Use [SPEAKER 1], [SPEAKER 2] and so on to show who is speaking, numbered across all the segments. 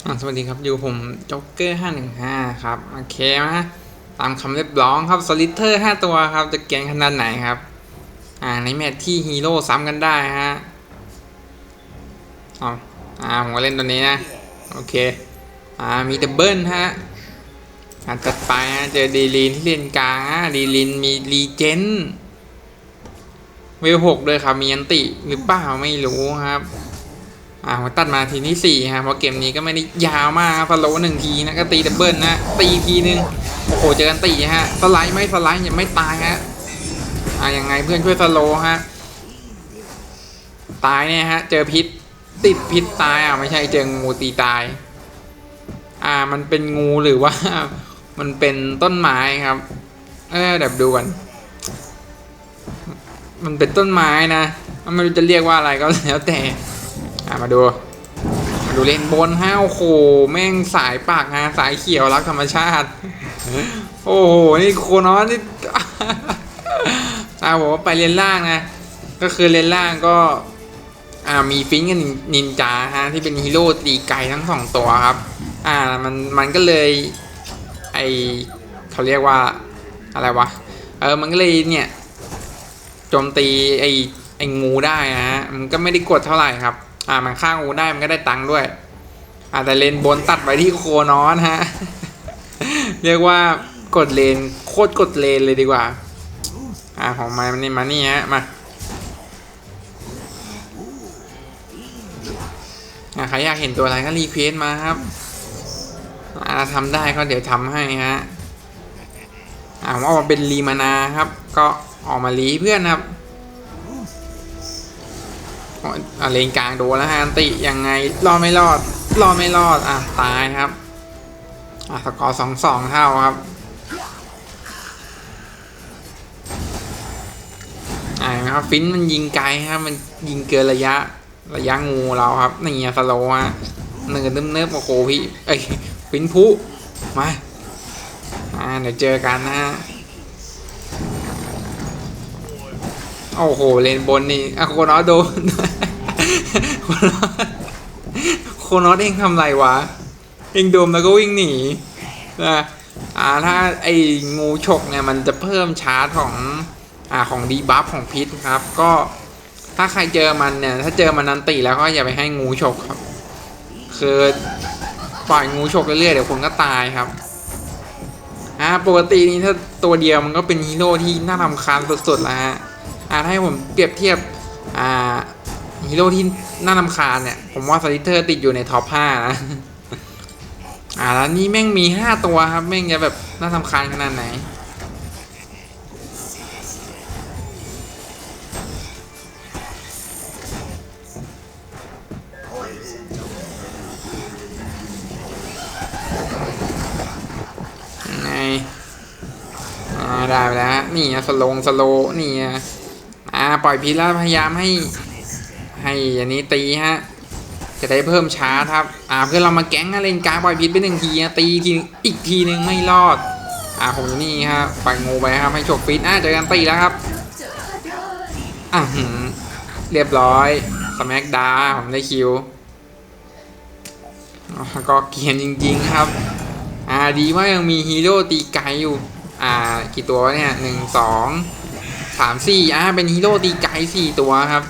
[SPEAKER 1] สวัสดีครับ อยู่ผมจ็อกเกอร์ห้าหนึ่งห้าครับ โอเคนะตามคำเรียบร้องครับสลิเตอร์ห้าตัวครับ จะเก่งขนาดไหนครับ อ่า ในแมตช์ที่ฮีโร่ซ้ำกันได้ฮะเอาอ่า ผมก็เล่นตัวนี้นะ โอเค อ่า มีดับเบิลฮะอ่าจัดไปฮะ เจอดีลินที่เล่นกลางฮะดีลินมีรีเจนเวลหกด้วยครับ มีอันติหรือเปล่าไม่รู้ครับ อ่าผมตัดมาทีที่สี่ฮะเพราะเกมนี้ก็ไม่ได้ยาวมากฟอลโลหนึ่งทีนะก็ตีดับเบิลนะตีทีนึงโอ้โหเจอกันตีฮะสไลด์ไม่สไลด์ยังไม่ตายฮะอ่ายังไงเพื่อนช่วยสโลฮะตายเนี่ยฮะเจอพิษติดพิษตายอะไม่ใช่เจองูตีตาย อ่ามันเป็นงูหรือว่า มันเป็นต้นไม้ครับ เออเดี๋ยวดูกันมันเป็นต้นไม้นะไม่รู้จะเรียกว่าอะไรก็แล้วแต่ อะมาดูมาดูเลนบนฮะโอ้โหแม่งสายปากฮะสายเขียวรักธรรมชาติ โอ้โห นี่โคนอสนี่อาผมว่าไปเลนล่างนะ ก็คือเลนล่างก็อ่ามีฟิงก์กับนินจาฮะที่เป็นฮีโร่ตีไกลทั้งสองตัวครับ อ่ามันมันก็เลย ไอเขาเรียกว่าอะไรวะ เออมันก็เลยเนี่ยโจมตีไอไองูได้นะฮะมันก็ไม่ได้กดเท่าไหร่ครับ อ่ามันฆ่างูได้มันก็ได้ตังค์ด้วยอ่าแต่เลนบนตัดไปที่โคนอสฮะ เรียกว่ากดเลนโคตรกดเลนเลยดีกว่า อ่าของมานี่มานี่ฮะมาอ่าใครอยากเห็นตัวอะไรก็รีเควสมาครับอ่าทำได้ก็เดี๋ยวทำให้ฮะอ่าว่าเป็นรีมานาครับ ก็ออกมารีเพื่อนครับ อะเลนกลางโดนแล้วฮะอันติยังไงรอดไม่รอดรอดไม่รอดอะตายครับอะสกอร์สองสองเท่าครับอ่าเนไหมครับฟินมันยิงไกลครับมันยิงเกินระยะระยะงูเราครับนี่ไงสโลว์ฮะเนินเนิบๆโอ้โหพี่เอ้ยฟินพุมาอ่าเดี๋ยวเจอกันนะฮะ โอ้โห เลนบนนี่อะโคนอโดนโคโนอเองทำไรวะ เองโดมแล้วก็วิ่งหนีนะอ่าถ้าไอ้งูฉกเนี่ยมันจะเพิ่มชาร์จของอ่าของดีบัฟของพิษครับ ก็ถ้าใครเจอมันเนี่ย ถ้าเจอมันนันติแล้วก็อย่าไปให้งูฉกครับ คือปล่อยงูฉกเรื่อยๆเดี๋ยวคนก็ตายครับอ่าปกตินี่ถ้าตัวเดียวมันก็เป็นฮีโร่ที่น่ารำคาญสุดๆแล้วฮะ อ่าถ้าให้ผมเปรียบเทียบอ่าฮีโร่ที่น่ารำคาญเนี่ย ผมว่าสลิเตอร์ติดอยู่ในท็อปห้านะอ่าแล้วนี่แม่งมีห้าตัวครับ แม่งจะแบบน่ารำคาญขนาดไหนไงอ่าได้ไปแล้วฮะนี่อะสโลงสโลนี่ อ่าปล่อยพีแล้วพยายามให้ให้อันนี้ตีฮะจะได้เพิ่มชาร์จครับ อ่าเพื่อนเรามาแก๊งนะเล่นกลางปล่อยพีชไปหนึ่งทีนะตีทีอีกทีหนึ่งไม่รอด อ่าผมอยู่นี่ครับปล่อยงูไปครับให้ฉกฟีดอ่าเจอกันตีแล้วครับอ่าหืมเรียบร้อยสแมกดาผมได้คิวอ๋อก็เกียนจริงๆครับ อ่าดีว่ายังมีฮีโร่ตีไกลอยู่ อ่ากี่ตัวเนี่ยหนึ่งสอง สามสี่อ่าเป็นฮีโร่ตีไกลสี่ตัวครับ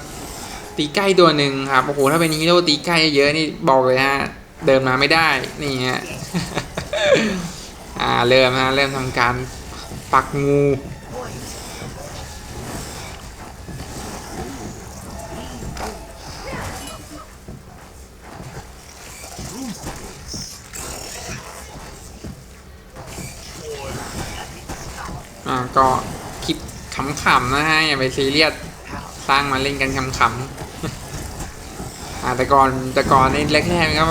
[SPEAKER 1] ตีใกล้ตัวหนึ่งครับโอ้โหถ้าเป็นฮีโร่ตีใกล้เยอะนี่บอกเลยฮะเดินมาไม่ได้นี่ฮะอ่าเริ่มนะเริ่มทำการปักงูอ่าก็ ขำๆนะฮะอย่าไปซีเรียสสร้างมาเล่นกันขำๆอาแต่ก่อนแต่ก่อนในแรกๆก็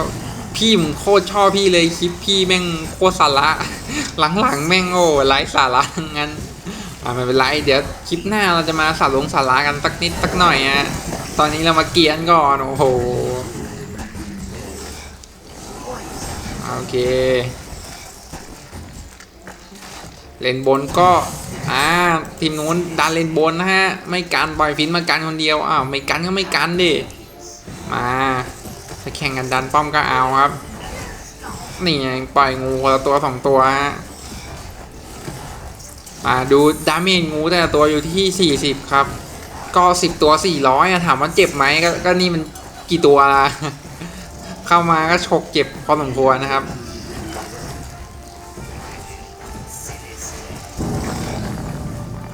[SPEAKER 1] พี่ผมโคตรชอบพี่เลยคลิปพี่แม่งโคตรสาระ หลังๆแม่งโอ้ไร้สาระทั้งนั้นอ่าไม่เป็นไรเดี๋ยวคลิปหน้าเราจะมาสาลงสาระกันสักนิดสักหน่อยฮะตอนนี้เรามาเกียนก่อนโอ้โหโอเค เลนบนก็ อ่าทีมนู้นดันเลนบนนะฮะ ไม่กันปล่อยฟินมากันคนเดียวอ้าวไม่กันก็ไม่กันดิมาถ้าแข่งกันดันป้อมก็เอาครับ นี่ไงปล่อยงูคนละตัวสองตัวฮะมาดูดาเมจงูแต่ละตัวอยู่ที่ 40 ครับ ก็ 10 ตัว 400อะถามว่าเจ็บไหมก็ก็นี่มันกี่ตัวละเข้ามาก็ฉกเจ็บพอสมควรนะครับ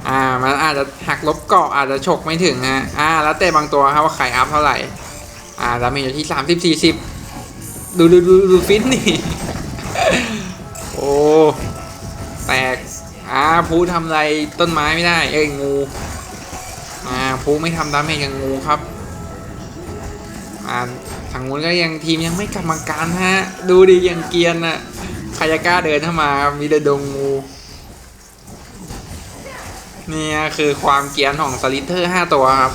[SPEAKER 1] อ่ามันอาจจะหักลบเกาะอาจจะฉกไม่ถึงฮะอ่าแล้วแต่บางตัวครับว่าไข่อัพเท่าไหร่ อ่าดาเมจอยู่ที่สามสิบสี่สิบดูดูดูดูฟินนี่โอ้แตกอ่าพูทำอะไรต้นไม้ไม่ได้เอ้ยงูอ่าพูไม่ทำดาเมจกับงูครับอ่าทางนู้นก็ยังทีมยังไม่กรรมการฮะ ดูดิยังเกียนอะใครจะกล้าเดินเข้ามามีแต่ดงงู นี่ยคือความเกียนของสลิเทอร์ห้าตัวครับ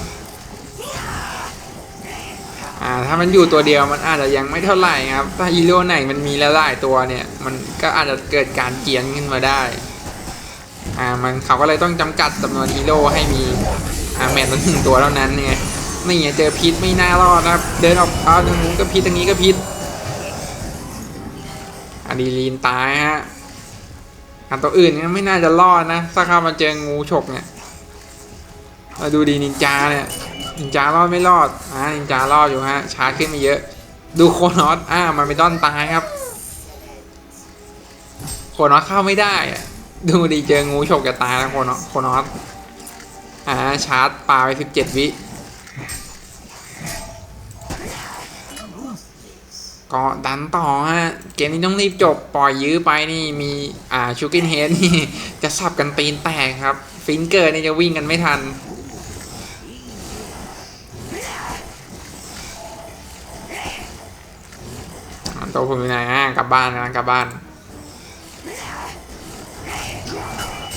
[SPEAKER 1] อ่าถ้ามันอยู่ตัวเดียวมันอาจจะยังไม่เท่าไหร่ครับ ถ้าฮีโร่ไหนมันมีแล้วหลายตัวเนี่ย มันก็อาจจะเกิดการเกียนขึ้นมาได้ อ่ามันเขาก็เลยต้องจำกัดจำนวนฮีโร่ให้มีอ่าแมนตัวหนึ่งตัวเท่านั้นไงนี่ไงเจอพิษไม่น่ารอดนะครับเดินออกเอาตรงนู้นก็พิษตรงนี้ก็พิษอะดรีลีนตายฮะ อันตัวอื่นเนี่ยไม่น่าจะรอดนะ ถ้าข้ามาเจองูฉกเนี่ยมาดูดีนินจาเนี่ย นินจารอดไม่รอด อ่า นินจารอดอยู่ฮะช้าขึ้นมาเยอะ ดูโคนอสอ่า มันไปด้อนตายครับ โคนอสเข้าไม่ได้อะดูดีเจองูฉกจะตายแล้วโคนอสโคนอสอ่า ชาร์จปลาไปสิบเจ็ดวิ ก็ดันต่อฮะ เกมนี้ต้องรีบจบปล่อยยื้อไปนี่มีอ่าชูกินเฮดนี่จะสับกันตีนแตกครับ ฟินเกอร์นี่จะวิ่งกันไม่ทันอ่าตัวผมอยู่ไหนอะกลับบ้านนะกลับบ้าน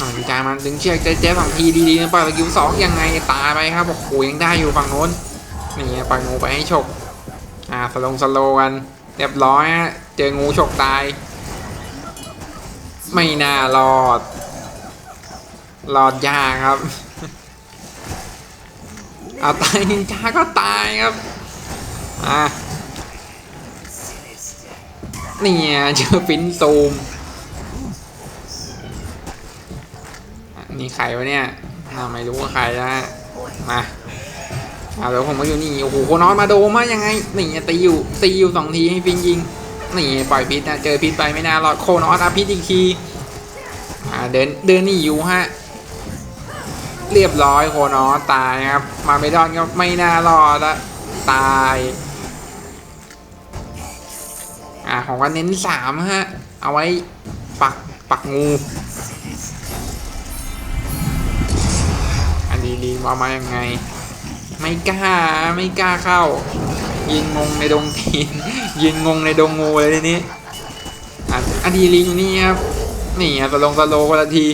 [SPEAKER 1] อ่ามีการมันดึงเชือกเจ๊ๆสองทีดีๆนะปล่อยสกิลสองยังไงตายไปครับโอ้โหยังได้อยู่ฝั่งโน้นนี่ปล่อยงูไปให้ฉกอ่าสลงสโลกัน เรียบร้อยฮะเจองูฉกตาย ไม่น่ารอด รอดยากครับ เอาตายนินจาก็ตายครับอะนี่ไงเจอฟินซูมนี่ใครวะเนี่ยไม่รู้ว่าใครนะมา อาเดี๋ยวผมมาอยู่นี่โอ้โหโคนอนมาโดมายังไงนี่ตีอยู่ตีอยู่สองทีให้ฟินยิงนี่ปล่อยพิษนะเจอพิษไปไม่น่ารอดโคนอนอาพิษอีกทีอ่าเดินเดินนี่อยู่ฮะเรียบร้อยโคนอสตายครับมาไม่ดอนก็ไม่น่ารอดละตายอ่าของวันเน้นสามฮะเอาไว้ปักปักงูอันดีดีมามายังไง ไม่กล้าไม่กล้าเข้า ยิงงงในดงทีนยิงงงในดงงูเลยทีนี้อะอันดีลีอยู่นี่ครับนี่อะสโลงสโลคนละที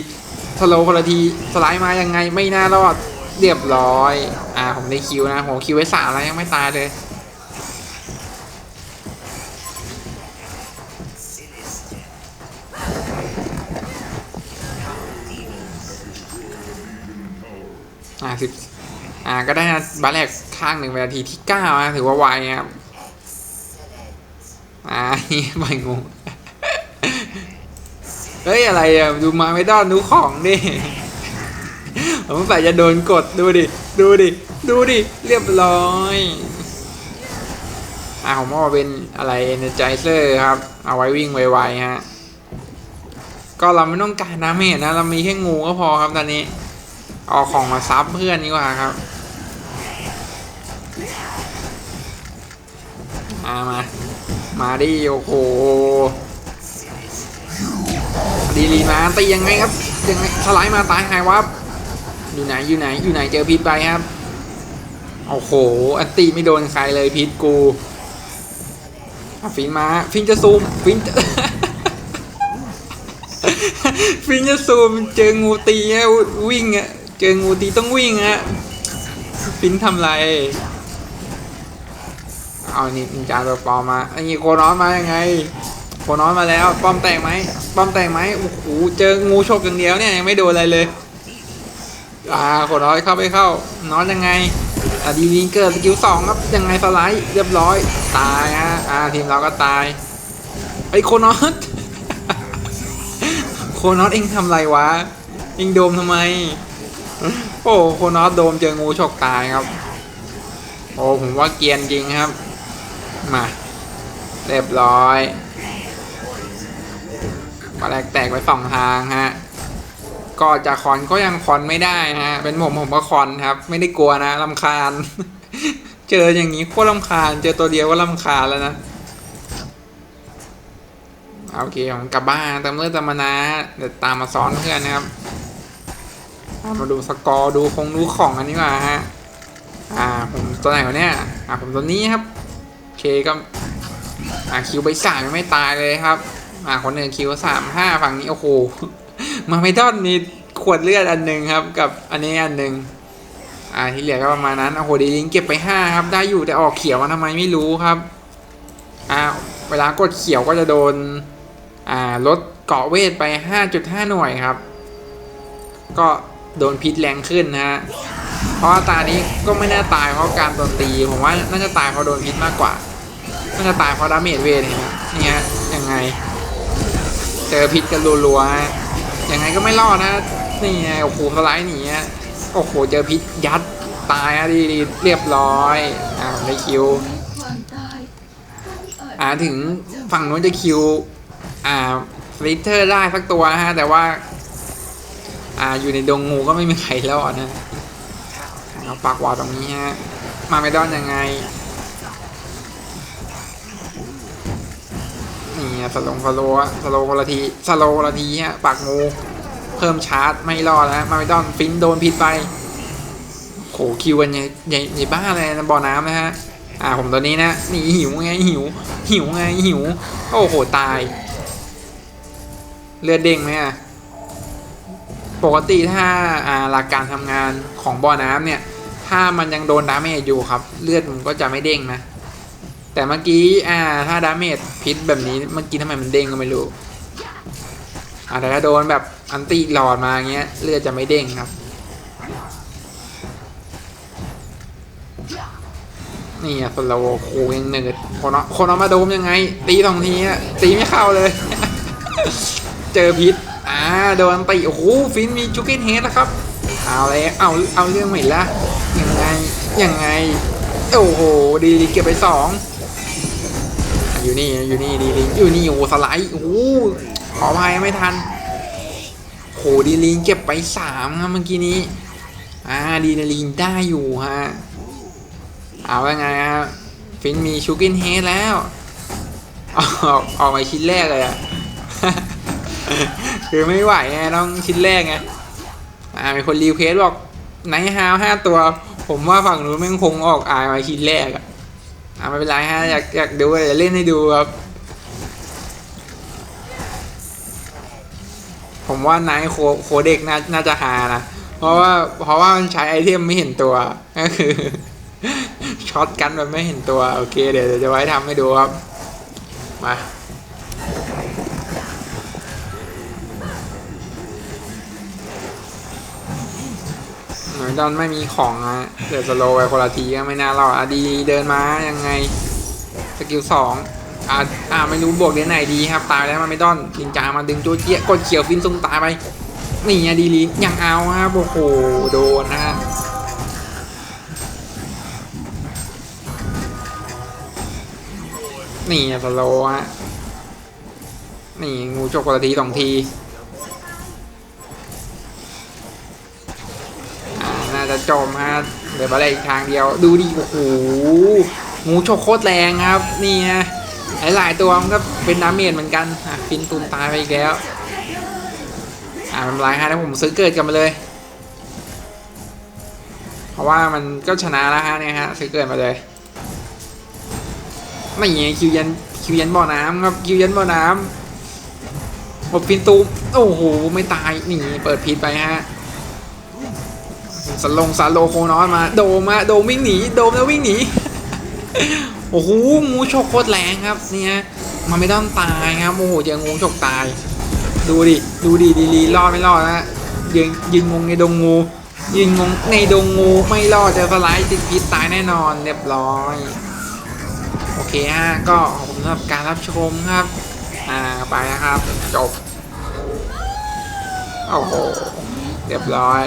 [SPEAKER 1] สโลคนละทีสไลด์มายังไงไม่น่ารอดเรียบร้อย อ่าผมได้คิวนะผมคิวไว้สามแล้วยังไม่ตายเลยอ่าสิบ อ่าก็ได้นะบาแรกข้างหนึ่งเป็นาทีที่เก้านะถือว่าไวครับอ่านี่ใบงูเฮ้ยอะไรอะดูมาไม่ดอนดูของดิผมใส่จะโดนกดดูดิ ดูดิ ดูดิ เรียบร้อยอ่าผมว่าเป็นอะไร Energizer ครับ เอาไว้วิ่งไวๆฮะ ก็เราไม่ต้องการน้ำเมจนะ เรามีแค่งูก็พอครับตอนนี้ เอาของมาซับเพื่อนดีกว่าครับ มามา มาดิโอ้โหดีลีมาตียังไงครับยังไงสไลด์มาตายหายวับอยู่ไหนอยู่ไหนอยู่ไหนเจอพิษไปครับโอ้โหอันตีไม่โดนใครเลยพิษกูฟินมาฟินจะซูมฟินจะฟินจะซูมเจองูตีอะวิ่งอะเจองูตีต้องวิ่งอะฟินทำไร เอานี่นินจาตัวปลอมมาไอ้นี่โคนอนมายังไง โคนอนมาแล้ว ป้อมแตกไหมป้อมแตกไหมโอ้โหเจองูฉกอย่างเดียวเนี่ยยังไม่โดนอะไรเลยอ่าโคนอนเข้าไปเข้านอนยังไงอะดีวิงเกิดสกิลสองครับยังไงสไลด์เรียบร้อยตายฮะอ่าทีมเราก็ตายไอ้โคนอสโคนัสเองทำไรวะเองโดมทำไมโอ้โคนัสโดมเจองูฉกตายครับ โอ้ผมว่าเกียนจริงครับ มา เรียบร้อยปลาแรกแตกไปสองทางฮะ ก็จะคอนก็ยังคอนไม่ได้ฮะ เป็นผมผมก็คอนครับ ไม่ได้กลัวนะลำคาญ เจออย่างนี้โคตรลำคาญ เจอตัวเดียวก็ลำคาญแล้วนะโอเคผมกลับบ้านเติมเลือดเติมมานะเดี๋ยวตามมาซ้อนเพื่อนนะครับมาดูสกอร์ดูคงดูของอันนี้มาฮะ อ่าผมตัวไหนวะเนี่ย อ่าผมตัวนี้ครับ เคก็อ่าคิวไปสามไม่ตายเลยครับอ่าคนหนึ่งคิวสามห้าฝั่งนี้โอ้โหมาไม่ต้อนนี่ขวดเลือดอันหนึ่งครับ กับอันนี้อันหนึ่งอ่าที่เหลือก็ประมาณนั้นโอ้โหดีลิงเก็บไปห้าครับ ได้อยู่แต่ออกเขียวมาทำไมไม่รู้ครับอ่าเวลากดเขียวก็จะโดนอ่าลดเกาะเวทไป 5.5 หน่วยครับ ก็โดนพิษแรงขึ้นนะฮะเพราะว่าตานี้ก็ไม่น่าตายเพราะการโดนตีผมว่าน่าจะตายเพราะโดนพิษมากกว่า น่าจะตายเพราะดาเมจเวทเนี่ยนี่ฮะยังไง เจอพิษกันรัวๆยังไงก็ไม่รอดนะนี่ไงโอ้โหสไลด์หนีฮะโอ้โหเจอพิษยัดตายอะดีเรียบร้อยอ่าได้คิวอ่าถึงฝั่งนู้นจะคิวอ่าลิเทอร์ได้สักตัวฮะแต่ว่าอ่าอยู่ในดงงูก็ไม่มีใครรอดนะเอาปากวาตรงนี้ฮะมาไม่ดอนยังไง นี่สโลงสโลว์สโลว์คนละทีสโลว์คนละทีฮะปากงูเพิ่มชาร์จไม่รอดนะมาไม่ดอนฟินโดนพิษไปโหคิวกันใหญ่ใหญ่ใหญ่บ้าเลยนะบ่อน้ำนะฮะอ่าผมตัวนี้นะนี่หิวไงหิว หิวไงหิว โอ้โหตาย เลือดเด้งไหมอะปกติถ้าอ่าหลักการทำงานของบ่อน้ำเนี่ย ถ้ามันยังโดนดาเมจอยู่ครับ เลือดมันก็จะไม่เด้งนะ แต่เมื่อกี้ อ่าถ้าดาเมจพิษแบบนี้เมื่อกี้ทำไมมันเด้งก็ไม่รู้อ่าแต่ถ้าโดนแบบอันติหลอดมาเงี้ยเลือดจะไม่เด้งครับ นี่อะสโลว์โคยังเนิร์ดคนเอาคนเอามาโดมยังไง ตีสองทีอะตีไม่เข้าเลย เจอพิษอ่าโดนตีโอ้โหฟินมีจุกินเฮดแล้วครับ เอาเลยเอาเอาเรื่องใหม่ละยังไงยังไงโอ้โหดีเก็บไปสอง อยู่นี่อยู่นี่ดีดีอยู่นี่โอ้สไลด์โอ้โหขออภัยไม่ทันโหดีลีนเก็บไปสามครับเมื่อกี้นี้อ่าดีลีนได้อยู่ฮะเอาว่าไงครับฟินมีชูกินเฮดแล้วออกออกมาชิ้นแรกเลยอะคือไม่ไหวไงต้องชิ้นแรกไงอ่ามีคนรีเควสบอกไนท์ฮาวห้าตัว ผมว่าฝั่งนู้นแม่งคงออกอายมาชิ้นแรกอะ อ่าไม่เป็นไรฮะอยากอยากดูเดี๋ยวเล่นให้ดูครับ ผมว่านายโคโคเด็กน่าน่าจะหานะ เพราะว่าเพราะว่ามันใช้ไอเทมไม่เห็นตัวก็คือช็อตกันแบบไม่เห็นตัว โอเค เดี๋ยวจะไว้ทำให้ดูครับ มา หน่อยตอนไม่มีของอะเดี๋ยวสโลไปคนละทีก็ไม่น่ารอดอดีเดินมายังไงสกิลสองอ่าอ่าไม่รู้บวกเดือนไหนดีครับตายแล้วมันไม่ต้อนลินจามาดึงจูเจี๊ยกดเขียวฟินซุงตายไปนี่อะดีลียังเอาครับโอ้โหโดนนะฮะนี่อะสโลฮะนี่งูจกคนละทีสองที จะจมฮะเดี๋ยวอะไรอีกทางเดียว ดูดิโอ้โหงูฉกโคตรแรงครับ นี่ฮะหลายๆตัวมันก็เป็นดาเมจเหมือนกันอะฟินตูนตายไปอีกแล้ว อ่าม่เป็นไรฮะแล้วผมซื้อเกิดกันมาเลย เพราะว่ามันก็ชนะแล้วฮะเนี่ยฮะซื้อเกิดมาเลยไม่ไงคิวยันคิวยันบ่อน้ำครับคิวยันบ่อน้ำหมดฟินตูมโอ้โหไม่ตายนี่เปิดพิษไปฮะ สลงซาโลโคนอนมา โดมอะโดมวิ่งหนี โดมแล้ววิ่งหนี โอ้โหงูฉกโคตรแรงครับเนี่ยมันไม่ต้องตายครับโอ้โหเจองูฉกตาย ดูดิ ดูดิดีลีรอดไม่รอดนะยืนยืนงงในดงงู ยืนงงในดงงูไม่รอดเจอสไลด์ติดพิษตายแน่นอนเรียบร้อย โอเคเคฮะก็ขอบคุณสำหรับการรับชมครับ อ่าไปนะครับ จบ โอ้โหเรียบร้อย